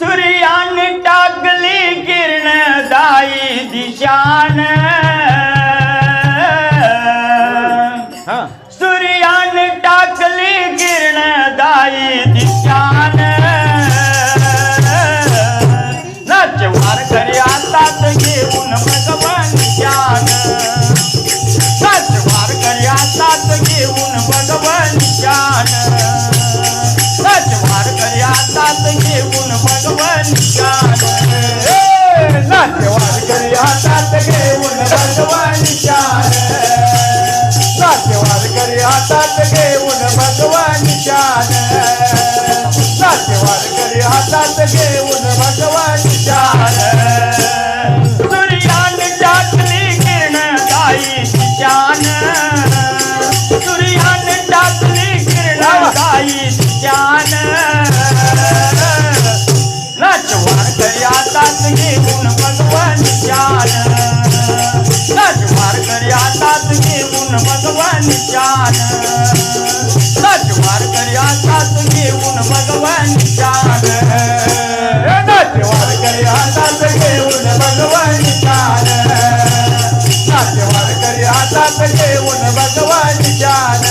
सूर्याने टाकली किरण दाई दिशान सूर्याने टाकली किरण दाई दिशान. नाच वार करी आतात घेऊन भगवान हातात घेऊन बसो. घेऊन भगवान शान नाचवार करी हातात घेऊन भगवान शान नाचवार करी हातात घेऊन भगवान शान नाचवार करी हातात घेऊन भगवान शान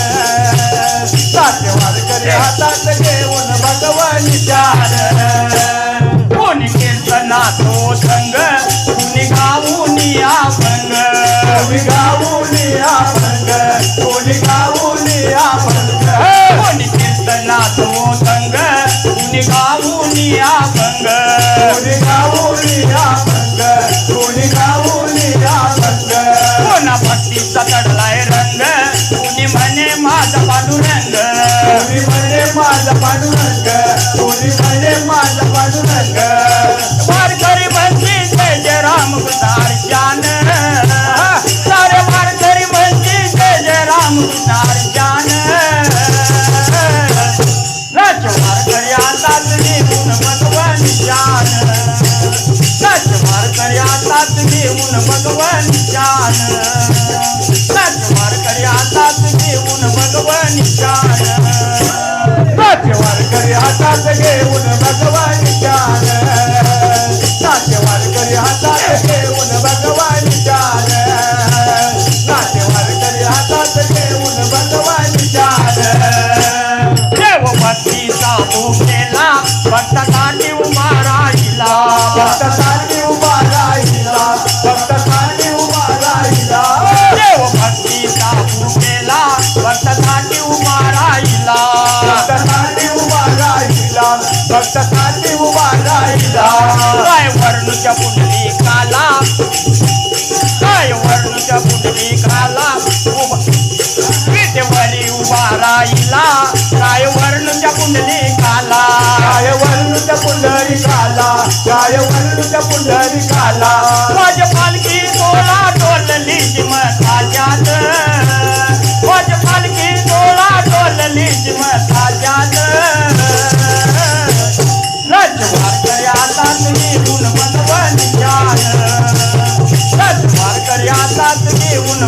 नाचवार करी हातात भगवान शान नाच वारकरी हातात घेऊन भगवान शान नाच वारकरी हातात घेऊन भगवान शान नाच वारकरी हातात घेऊन भगवान शान नाच वारकरी हातात घेऊन भगवान शान देव भक्तीचा भक्तासाठी उभा राहिला निघाला काला काय वर्णच्या पुंडली काला. माझ्या पालखी डोळा डोलली जिम ताज्यात माझ्या पालखी डोळा डोलली जिम ताज्यात नचवार करी हातात घेऊन भगवान जान नचवार करी हातात घेऊन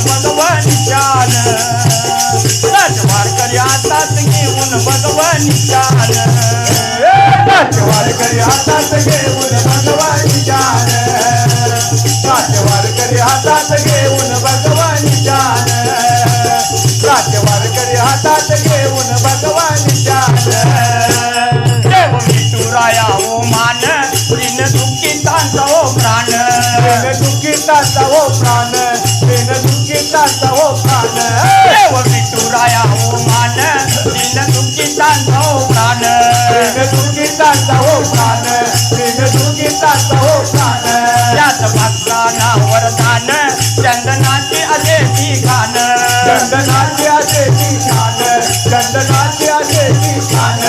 दुःखितांचा ओ प्राण. दुःखितांचा ओ प्राण. दिन दुःखितांचा ओ प्राण. देव विठुराया ओ मान. दिन दुःखितांचा ओ प्राण. दिन दुःखितांचा ओ प्राण. दिन दुःखितांचा ओ प्राण. त्यात भक्ताना वरदान. चंदनाची अजेची गान चंदनाची अजेची गान चंदनाची अजेची गान निस्वार्थ